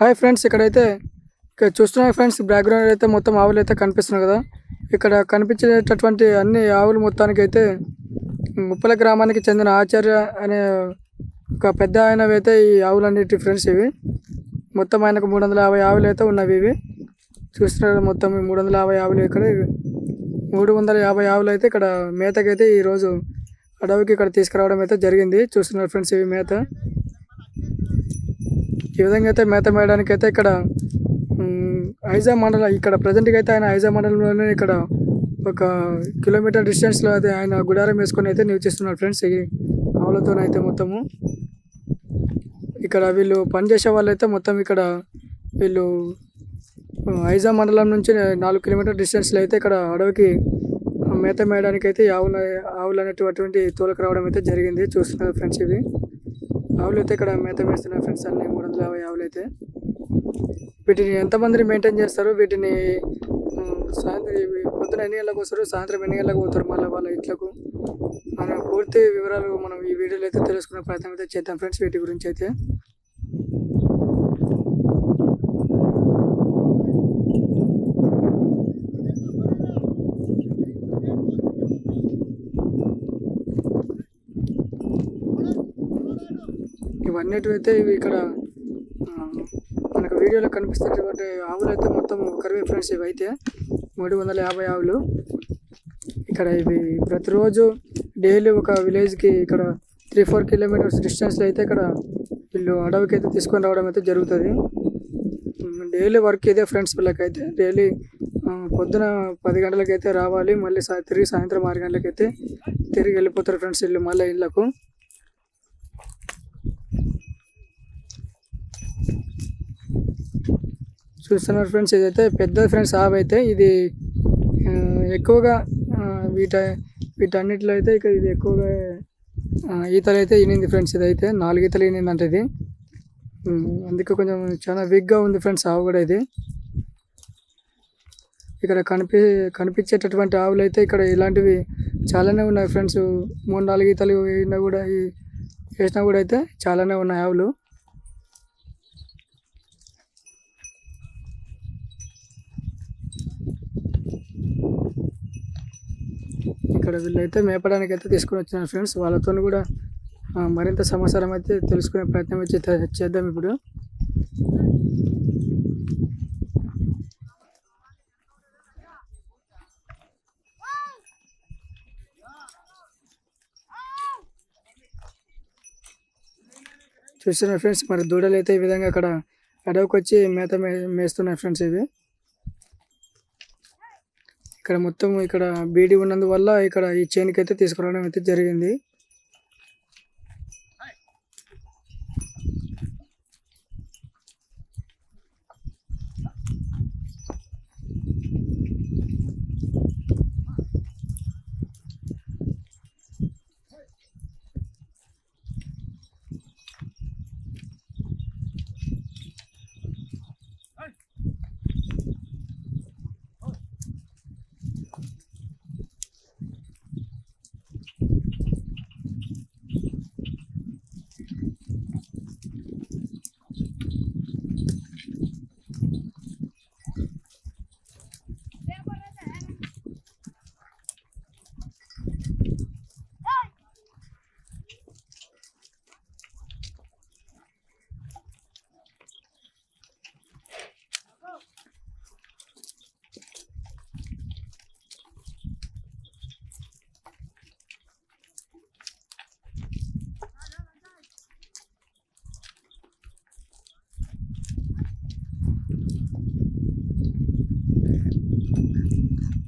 Hi friends ఇక్కడైతే ఇక్కడ చూస్తున్నారు ఫ్రెండ్స్ బ్యాక్గ్రౌండ్ అయితే మొత్తం ఆవులు అయితే కనిపిస్తున్నాయి కదా. ఇక్కడ కనిపించేటటువంటి అన్ని ఆవులు మొత్తానికి అయితే ముప్పల గ్రామానికి చెందిన ఆచార్య అనే ఒక పెద్ద ఆయనవి అయితే ఈ ఆవులన్నిటి ఫ్రెండ్స్ ఇవి. మొత్తం ఆయనకు మూడు వందల యాభై ఆవులు అయితే ఉన్నవి ఇవి. చూస్తున్నారు మొత్తం మూడు వందల యాభై ఆవులు ఇక్కడ. మూడు వందల యాభై ఆవులు అయితే ఇక్కడ మేతకైతే ఈరోజు అడవికి ఇక్కడ తీసుకురావడం అయితే జరిగింది. చూస్తున్నారు ఫ్రెండ్స్ ఇవి మేత. ఈ విధంగా అయితే మేత మేయడానికి అయితే ఇక్కడ ఐజా మండలం ఇక్కడ ప్రజెంట్గా అయితే ఆయన ఐజా మండలంలోనే ఇక్కడ ఒక కిలోమీటర్ డిస్టెన్స్లో అయితే ఆయన గుడారం వేసుకొని అయితే నివసిస్తున్నారు ఫ్రెండ్స్ ఈ ఆవులతోనైతే మొత్తము. ఇక్కడ వీళ్ళు పనిచేసే వాళ్ళు అయితే మొత్తం ఇక్కడ వీళ్ళు ఐజా మండలం నుంచి నాలుగు కిలోమీటర్ డిస్టెన్స్లో అయితే ఇక్కడ అడవికి మేత మేయడానికి అయితే ఆవుల ఆవులు అనేటువంటి తోలకు రావడం అయితే జరిగింది. చూస్తున్నారు ఫ్రెండ్స్ ఇవి ఆవులు అయితే ఇక్కడ మేత వేస్తున్నాయి ఫ్రెండ్స్ అన్ని మూడు వందల యాభై ఆవులు అయితే వీటిని ఎంతమంది మెయింటైన్ చేస్తారు వీటిని సాయంత్రం పొద్దున ఎన్ని గంటలకు వస్తారు సాయంత్రం ఎన్ని గంటలకు పోతారు మళ్ళీ వాళ్ళ ఇట్లకు. మన పూర్తి వివరాలు మనం ఈ వీడియోలో అయితే తెలుసుకునే ప్రయత్నం అయితే చేద్దాం ఫ్రెండ్స్ వీటి గురించి అయితే. ఇవన్నిటివి అయితే ఇవి ఇక్కడ మనకు వీడియోలో కనిపిస్తున్నటువంటి ఆవులు అయితే మొత్తం కరివే ఫ్రెండ్స్ ఇవి అయితే మూడు వందల యాభై ఆవులు. ఇక్కడ ఇవి ప్రతిరోజు డైలీ ఒక విలేజ్కి ఇక్కడ త్రీ ఫోర్ కిలోమీటర్స్ డిస్టెన్స్లో అయితే ఇక్కడ వీళ్ళు అడవికి అయితే తీసుకొని రావడం అయితే జరుగుతుంది. డైలీ వర్క్ ఇదే ఫ్రెండ్స్ వీళ్ళకైతే డైలీ పొద్దున పది గంటలకైతే రావాలి మళ్ళీ తిరిగి సాయంత్రం ఆరు గంటలకైతే తిరిగి వెళ్ళిపోతారు ఫ్రెండ్స్ వీళ్ళు మళ్ళీ ఇళ్ళకు. చూస్తున్నారు ఫ్రెండ్స్. ఇదైతే పెద్ద ఫ్రెండ్స్ ఆవు అయితే. ఇది ఎక్కువగా వీట వీటన్నిటిలో అయితే ఇక ఇది ఎక్కువగా ఈతలు అయితే ఈనింది ఫ్రెండ్స్ ఇదైతే. నాలుగు ఈతలు ఈనింది అంటే ఇది అందుకే కొంచెం చాలా వీక్గా ఉంది ఫ్రెండ్స్ ఆవు కూడా ఇది. ఇక్కడ కనిపి కనిపించేటటువంటి ఆవులు అయితే ఇక్కడ ఇలాంటివి చాలానే ఉన్నాయి ఫ్రెండ్స్. మూడు నాలుగు ఈతలు వేసినా కూడా వేసినా కూడా అయితే చాలానే ఉన్నాయి ఆవులు. ఇక్కడ వీళ్ళైతే మేపడానికి అయితే తీసుకుని వచ్చినారు ఫ్రెండ్స్ వాళ్ళతో కూడా మరింత సమాచారం అయితే తెలుసుకునే ప్రయత్నం అయితే చేద్దాం ఇప్పుడు. చూస్తున్నారు ఫ్రెండ్స్ మరి దూడలు అయితే ఈ విధంగా అక్కడ అడవికి వచ్చి మేత మే మేస్తున్నాయి ఫ్రెండ్స్ ఇవి. ఇక్కడ మొత్తం ఇక్కడ బీడీ ఉన్నందువల్ల ఇక్కడ ఈ చేనుకి అయితే తీసుకురావడం అయితే జరిగింది.